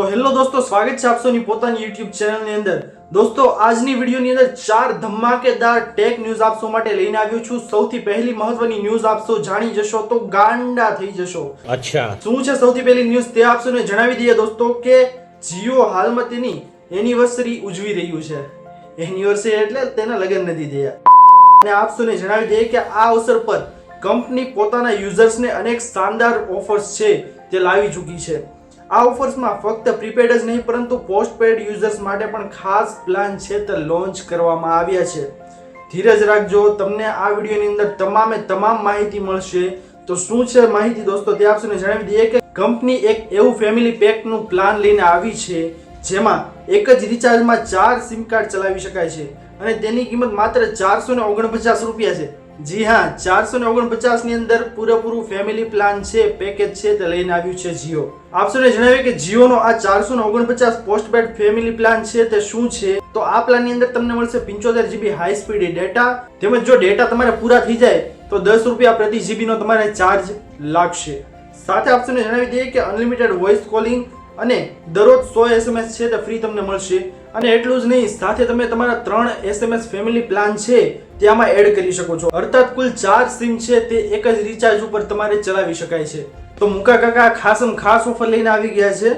તો હેલો દોસ્તો સ્વાગત છે આપસોની પોતાની યુટ્યુબ ચેનલની અંદર. દોસ્તો આજની વિડીયોની અંદર ચાર ધમાકેદાર ટેક ન્યૂઝ આપસો માટે લઈને આવ્યો છું. સૌથી પહેલી મહત્વની ન્યૂઝ આપસો જાણી જશો તો ગાંડા થઈ જશો. અચ્છા. શું છે સૌથી પહેલી ન્યૂઝ તે આપસોને જણાવી દઈએ દોસ્તો કે જીઓ હાલમાં તેની એનિવર્સરી ઉજવી રહ્યું છે. એનિવર્સરી એટલે તેના લગ્ન નથી થયા. અને આપસોને જણાવી દઈએ કે આ અવસર પર કંપની પોતાના યુઝર્સને અનેક શાનદાર ઓફર્સ છે તે લાવી ચૂકી છે. આ ઓફર્સમાં ફક્ત પ્રીપેડ જ નહીં, પરંતુ પોસ્ટપેડ યુઝર્સ માટે પણ ખાસ પ્લાન છે તે લોન્ચ કરવામાં આવ્યા છે. ધીરજ રાખજો, તમને આ વિડીયોની અંદર તમામે તમામ માહિતી મળશે. તો શું છે માહિતી દોસ્તો? તે આપસોને જણાવી દઈએ કે કંપની એક એવું ફેમિલી પેકનું પ્લાન લઈને આવી છે, જેમાં એક જ રિચાર્જમાં ચાર સિમ કાર્ડ ચલાવી શકાય છે અને તેની કિંમત માત્ર ચારસો ને ઓગણપચાસ રૂપિયા છે. જી હા, ચારસો ને ઓગણપચાસની અંદર પૂરેપૂરું ફેમિલી પ્લાન છે પેકેજ છે, તે લઈને આવ્યું છે જીઓ. આપસોને જણાવ્યું કે જીઓનો આ ચારસો ને ઓગણપચાસ પોસ્ટપેડ ફેમિલી પ્લાન છે, તે શું છે? તો આ પ્લાનની અંદર તમને મળશે પિંચોતેર જીબી હાઈ સ્પીડ ડેટા તેમજ જો ડેટા તમારે પૂરા થઈ જાય, તો દસ રૂપિયા પ્રતિ જીબી નો તમારે ચાર્જ લાગશે. સાથે આપસોને જણાવી દઈએ કે અનલિમિટેડ વોઇસ કોલિંગ અને દરરોજ સો એસએમએસ છે, તે ફ્રી તમને મળશે. અને એટલું જ નહીં, સાથે તમે તમારા ત્રણ એસએમએસ ફેમિલી પ્લાન છે તે આમાં એડ કરી શકો છો. અર્થાત કુલ ચાર સિમ છે તે એક જ રિચાર્જ ઉપર તમારે ચલાવી શકાય છે. તો મુકા કાકા, ખાસમ ખાસ ઓફર લઈને આવી ગયા છે.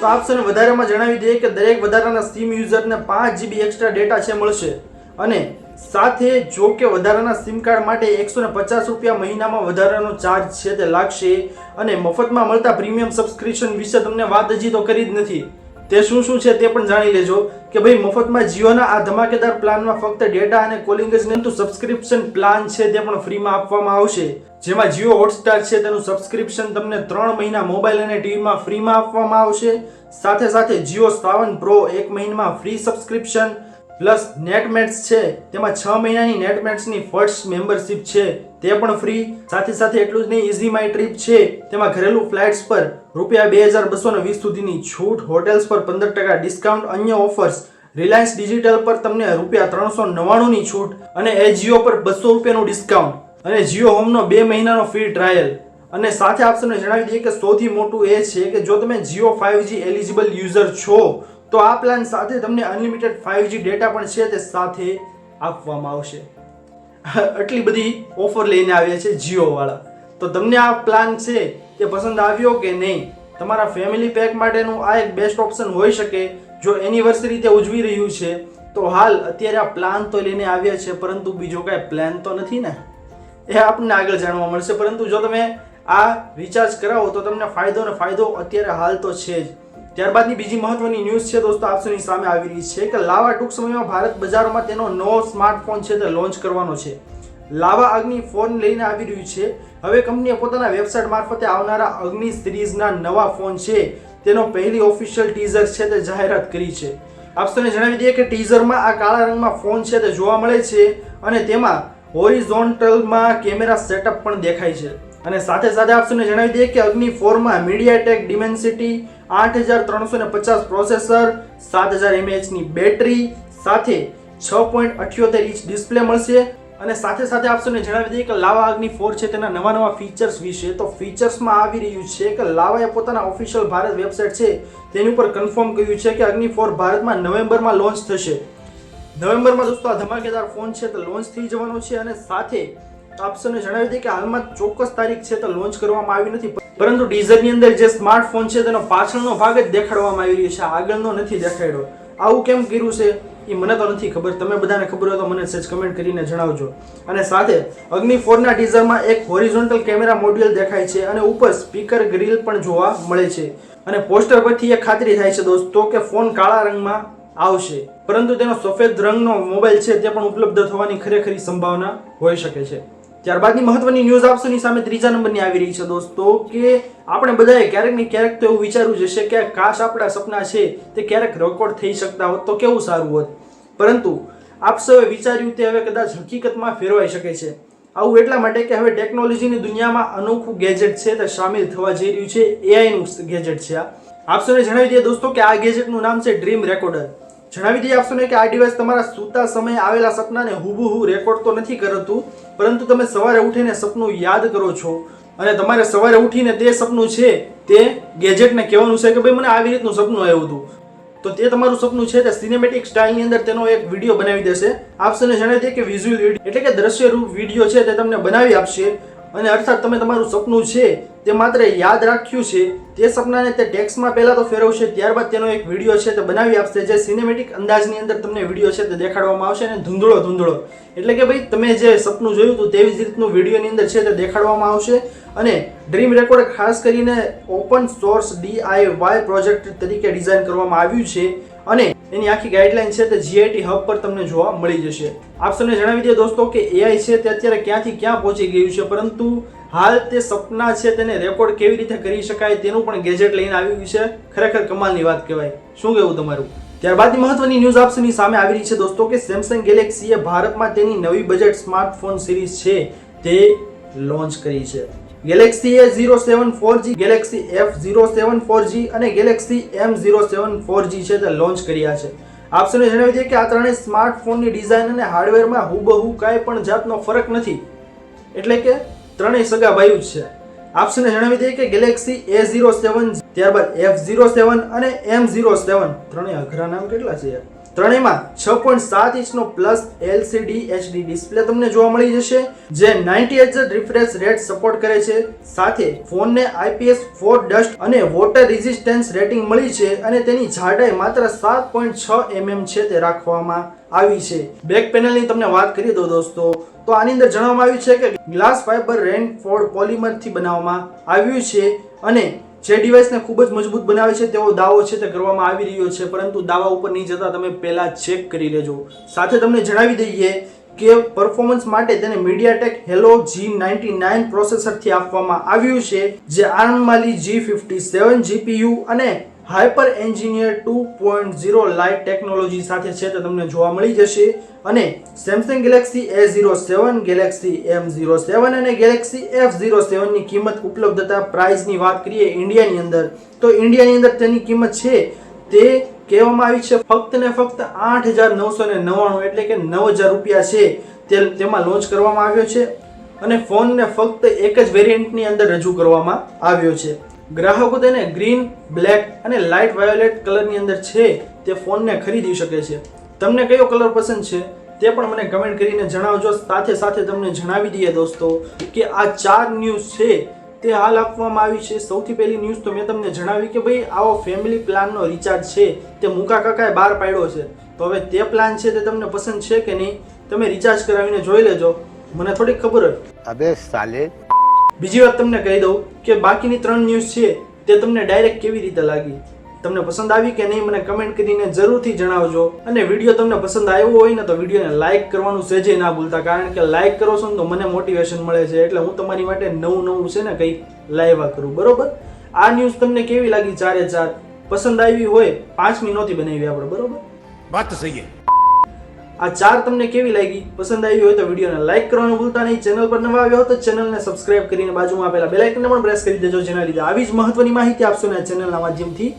તો આપસોને વધારેમાં જણાવી દઈએ કે દરેક વધારાના સિમ યુઝરને પાંચ જીબી એક્સ્ટ્રા ડેટા છે મળશે. અને સાથે જો કે વધારાના સિમ કાર્ડ માટે એકસો ને પચાસ રૂપિયા મહિનામાં વધારાનો ચાર્જ છે તે લાગશે. અને મફતમાં મળતા પ્રીમિયમ સબસ્ક્રિપ્શન વિશે તમને વાત હજી તો કરી જ નથી. તે શું શું છે તે પણ જાણી લેજો કે ભાઈ મફતમાં જીઓના આ ધમાકેદાર પ્લાનમાં ફક્ત ડેટા અને કોલિંગ જ નહીં સબસ્ક્રિપ્શન પ્લાન છે તે પણ ફ્રીમાં આપવામાં આવશે. જેમાં જીઓ હોટસ્ટાર છે તેનું સબસ્ક્રિપ્શન તમને ત્રણ મહિના મોબાઈલ અને ટીવીમાં ફ્રીમાં આપવામાં આવશે. સાથે સાથે જીઓ સાવન પ્રો એક મહિનામાં ફ્રી સબસ્ક્રિપ્શન પ્લસ નેટમેટ્સ છે, તેમાં છ મહિનાની નેટમેટ્સની ફર્સ્ટ મેમ્બરશિપ છે, તે પણ ફ્રી સાથે સાથે એટલું જ નહીં ઇઝી માય ટ્રીપ છે, તેમાં ઘરેલું ફ્લાઇટ્સ પર રૂપિયા બે હજાર બસો વીસ સુધીની છૂટ હોટેલ્સ પર પંદર ટકા ડિસ્કાઉન્ટ અન્ય ઓફર્સ રિલાયન્સ ડિજિટલ પર તમને રૂપિયા ત્રણસો નવ્વાણુંની છૂટ અને એ જીઓ પર બસો રૂપિયાનું ડિસ્કાઉન્ટ અને જીઓ હોમનો બે મહિનાનો ફ્રી ટ્રાયલ અને સાથે આપશોને જણાવી દઈએ કે સૌથી મોટું એ છે કે જો તમે જીઓ ફાઇવજી એલિજિબલ યુઝર છો તો આ પ્લાન સાથે તમને અનલિમિટેડ ફાઇવજી ડેટા પણ છે તે સાથે આપવામાં આવશે. આટલી બધી ઓફર લઈને આવ્યા છે જીઓ વાળા. તો તમને આ પ્લાન છે તે પસંદ આવ્યો કે નહીં? તમારા ફેમિલી પેક માટેનું આ એક બેસ્ટ ઓપ્શન હોઈ શકે, જો એનિવર્સરી તે ઉજવી રહ્યું છે, તો હાલ અત્યારે આ પ્લાન તો લઈને આવ્યા છે, પરંતુ બીજો કાંઈ પ્લાન તો નથી ને? એ આપણને આગળ જાણવા મળશે. પરંતુ જો તમે આ રિચાર્જ કરાવો તો તમને ફાયદો ને ફાયદો અત્યારે હાલ તો છે જ. ત્યારબાદની બીજી મહત્વની ન્યૂઝ છે દોસ્તો આપસોની સામે આવી રહી છે કે લાવા ટૂંક સમયમાં ભારત બજારોમાં તેનો નવો સ્માર્ટફોન છે તે લોન્ચ કરવાનો છે. લાવા અગ્નિ ફોન લઈને આવી રહ્યું છે. હવે કંપનીએ પોતાના વેબસાઇટ મારફતે આવનારા અગ્નિ સિરીઝના નવા ફોન છે તેનો પહેલી ઓફિશિયલ ટીઝર છે તે જાહેરાત કરી છે. આપસોને જણાવી દઈએ કે ટીઝરમાં આ કાળા રંગમાં ફોન છે તે જોવા મળે છે અને તેમાં હોરિઝોન્ટલમાં કેમેરા સેટઅપ પણ દેખાય છે. અને સાથે સાથે આપસોને જણાવી દઈએ કે અગ્નિ ફોરમાં મીડિયાટેક ડિમેન્સિટી આઠ હજાર ત્રણસો ને પચાસ પ્રોસેસર, સાત હજાર એમએચની બેટરી, સાથે છ પોઈન્ટ અઠ્યોતેર ઇંચ ડિસ્પ્લે મળશે. અને સાથે સાથે આપશોને જણાવી દઈએ કે લાવા અગ્નિ ફોર છે તેના નવા નવા ફીચર્સ વિશે. તો ફીચર્સમાં આવી રહ્યું છે કે લાવાએ પોતાના ઓફિશિયલ ભારત વેબસાઇટ છે તેની ઉપર કન્ફર્મ કર્યું છે કે અગ્નિ ફોર ભારતમાં નવેમ્બરમાં લોન્ચ થશે. નવેમ્બરમાં દોસ્તો આ ધમાકેદાર ફોન છે તે લોન્ચ થઈ જવાનો છે અને સાથે આપશોને જણાવી દઈએ કે હાલમાં ચોક્કસ તારીખ છે તે લોન્ચ કરવામાં આવી નથી. પરંતુ ટીઝરની અંદર જે સ્માર્ટફોન છે તેનો પાછળનો ભાગ જ દેખાડવામાં આવી રહ્યો છે. આગળનો નથી દેખાડ્યો. આવું કેમ કર્યું છે એ મને તો નથી ખબર. તમે બધાને ખબર હોય તો મને સેજ કમેન્ટ કરીને જણાવજો. અને સાથે અગ્નિ ફોરના ટીઝરમાં એક હોરિઝોન્ટલ કેમેરા મોડ્યુલ દેખાય છે અને ઉપર સ્પીકર ગ્રીલ પણ જોવા મળે છે. અને પોસ્ટર પરથી એ ખાતરી થાય છે દોસ્તો કે ફોન કાળા રંગમાં આવશે. પરંતુ તેનો સફેદ રંગનો મોબાઈલ છે તે પણ ઉપલબ્ધ થવાની ખરેખરી સંભાવના હોઈ શકે છે. ત્યારબાદની મહત્વની ન્યૂઝ આપસોની સામે ત્રીજા નંબરની આવી રહી છે દોસ્તો કે આપણે બધાએ ક્યારેક ને ક્યારેક તો એવું વિચારવું જશે કે કાશ આપણા સપના છે તે ક્યારેક રેકોર્ડ થઈ શકતા હોત તો કેવું સારું હોત. પરંતુ આપ સૌએ વિચાર્યું તે હવે કદાચ હકીકતમાં ફેરવાઈ શકે છે. આવું એટલા માટે કે હવે ટેકનોલોજીની દુનિયામાં અનોખું ગેજેટ છે તે સામેલ થવા જઈ રહ્યું છે. એઆઈનું ગેજેટ છે આ. આપ સૌને જણાવી દઈએ દોસ્તો કે આ ગેજેટનું નામ છે ડ્રીમ રેકોર્ડર જણાવી દઈએ આપશોને કે આ ડિવાઇસ તમારા સૂતા સમયે આવેલા સપનાને હુબહુ રેકોર્ડ તો નથી કરતું, પરંતુ તમે સવારે ઉઠીને સપનું યાદ કરો છો. અને તમારે સવારે ઉઠીને તે સપનું છે તે ગેજેટને કહેવાનું છે કે ભાઈ મને આવી રીતનું સપનું આવ્યું હતું. તો તે તમારું સપનું છે તે સિનેમેટિક સ્ટાઇલની અંદર તેનો એક વીડિયો બનાવી દેશે. આપશોને જણાવી દે કે વિઝ્યુઅલ એટલે કે દ્રશ્યરૂપ વીડિયો છે તે તમને બનાવી આપશે. અને અર્થાત તમે તમારું સપનું છે તે માત્ર યાદ રાખ્યું છે તે સપનાને તે ટેક્સમાં પહેલાં તો ફેરવશે, ત્યારબાદ તેનો એક વીડિયો છે તે બનાવી આપશે, જે સિનેમેટિક અંદાજની અંદર તમને વીડિયો છે તે દેખાડવામાં આવશે અને ધૂંધળો ધૂંધળો. એટલે કે ભાઈ, તમે જે સપનું જોયું હતું તેવી જ રીતનું વિડીયોની અંદર છે તે દેખાડવામાં આવશે અને ડ્રીમ રેકોર્ડ ખાસ કરીને ઓપન સોર્સ ડીઆઈવાય પ્રોજેક્ટ તરીકે ડિઝાઇન કરવામાં આવ્યું છે અને એની આખી ગાઈડલાઇન છે તે જીઆઈટી હબ પર તમને જોવા મળી જશે. આપ સૌને જણાવી દઈએ દોસ્તો કે એઆઈ છે તે અત્યારે ક્યાંથી ક્યાં પહોંચી ગયું છે, પરંતુ હાલ તે સપના છે તેને રેકોર્ડ કેવી રીતે કરી શકાય તેનું પણ ગેજેટ લઈને આવ્યું છે. ખરેખર કમાલની વાત કહેવાય. શું કહેવું તમારું? ત્યારબાદની મહત્વની ન્યૂઝ આપસની સામે આવી રહી છે દોસ્તો કે સેમસંગ ગેલેક્સીએ ભારતમાં તેની નવી બજેટ સ્માર્ટફોન સિરીઝ છે તે લોન્ચ કરી છે. Galaxy A zero seven four G Galaxy F zero seven four G અને Galaxy M zero seven four G છે તે લોન્ચ કર્યા છે. આપસને જણાવી દઈએ કે આ ત્રણેય સ્માર્ટફોનની ડિઝાઇન અને હાર્ડવેરમાં હુબહુ કાંઈ પણ જાતનો ફરક નથી. એટલે કે ત્રણેય સગા ભાઈઓ જ છે. આપસને જણાવી દઈએ કે ગેલેક્સી એ ઝીરો સેવન ત્યારબાદ એફ ઝીરો સેવન અને એમ ઝીરો સેવન ત્રણેય અઘરા નામ કેટલા છે યાર? ત્રણેયમાં છ પોઈન્ટ સાત ઇંચનો પ્લસ એલસીડી એચડી ડિસ્પ્લે તમને જોવા મળી જશે, જે ninety H refresh rate support કરે છે. સાથે ફોનને આઈપીએસ ફોર ડસ્ટ અને વોટર રેઝિસ્ટન્સ રેટિંગ મળી છે અને તેની જાડાઈ માત્ર સાત પોઈન્ટ છ એમએમ છે તે રાખવામાં આવી છે. બેક પેનલની તમને વાત કરી દો દોસ્તો, તો આની અંદર જણાવવામાં આવ્યું છે કે ગ્લાસ ફાઇબર રેનફોર્ડ પોલિમરથી બનાવવામાં આવ્યું છે. અને જે ડિવાઇસને ખૂબ જ મજબૂત બનાવે છે તેવો દાવો છે તે કરવામાં આવી રહ્યો છે, પરંતુ દાવા ઉપર નહીં જતા તમે પહેલાં ચેક કરી લેજો. સાથે તમને જણાવી દઈએ કે પરફોર્મન્સ માટે તેને MediaTek Helio G ninety nine પ્રોસેસરથી આપવામાં આવ્યું છે, જે Arm Mali G fifty seven GPU અને hyper engineer two point zero light technology સાથે છે તે તમને જોવા મળી જશે. અને Samsung Galaxy A zero seven Galaxy M zero seven અને ગેલેક્સી એફ ઝીરો સેવનની કિંમત ઉપલબ્ધતા પ્રાઇસની વાત કરીએ ઇન્ડિયાની અંદર, તો ઇન્ડિયાની અંદર તેની કિંમત છે તે કહેવામાં આવી છે ફક્ત ને ફક્ત આઠ હજાર નવસો ને નવ્વાણું એટલે કે નવ હજાર રૂપિયા છે તે તેમાં લોન્ચ કરવામાં આવ્યો છે. અને ફોનને ફક્ત એક જ વેરિયન્ટની અંદર રજૂ કરવામાં આવ્યો છે. ગ્રાહકો તેને ગ્રીન, બ્લેક અને લાઇટ વાયોલેટ કલરની અંદર છે તે ફોનને ખરીદી શકે છે. તમને કયો કલર પસંદ છે તે પણ મને કમેન્ટ કરીને જણાવજો. સાથે સાથે તમને જણાવી દઈએ દોસ્તો કે આ ચાર ન્યૂઝ છે તે હાલ આપવામાં આવી છે. સૌથી પહેલી ન્યૂઝ તો મેં તમને જણાવી કે ભાઈ આવો ફેમિલી પ્લાનનો રિચાર્જ છે તે મુકા કાકાએ બહાર પાડ્યો છે. તો હવે તે પ્લાન છે તે તમને પસંદ છે કે નહીં? તમે રિચાર્જ કરાવીને જોઈ લેજો. મને થોડીક ખબર હોય. અબે સાલે બીજી વાત તમને કહી દઉં કે બાકીની ત્રણ ન્યૂઝ છે તે તમને ડાયરેક્ટ કેવી રીતે લાગી? તમને પસંદ આવી કે નહીં મને કમેન્ટ કરીને જરૂરથી જણાવજો. અને વીડિયો તમને પસંદ આવ્યો હોય ને તો વિડીયોને લાઇક કરવાનું સહેજે ના ભૂલતા, કારણ કે લાઇક કરો છો ને તો મને મોટિવેશન મળે છે. એટલે હું તમારી માટે નવું નવું છે ને કંઈક લાવ્યા કરું, બરોબર? આ ન્યૂઝ તમને કેવી લાગી ચારે ચાર પસંદ આવી હોય પાંચમી નહોતી બનાવી આપણે બરોબર? વાત સહી આ ચાર તમને કેવી લાગી? પસંદ આવી હોય તો વિડીયોને લાઇક કરવાનું ભૂલતા નહીં. ચેનલ પર નવા આવ્યો તો ચેનલને સબસ્ક્રાઇબ કરીને બાજુમાં આપેલા બે લાઇકને પણ પ્રેસ કરી દેજો, જેના લીધે આવી જ મહત્વની માહિતી આપશો ને આ ચેનલના માધ્યમથી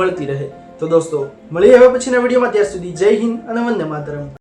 મળતી રહે. તો દોસ્તો, મળીએ હવે પછીના વિડીયોમાં. ત્યાં સુધી જય હિન્દ અને વંદે માતરમ.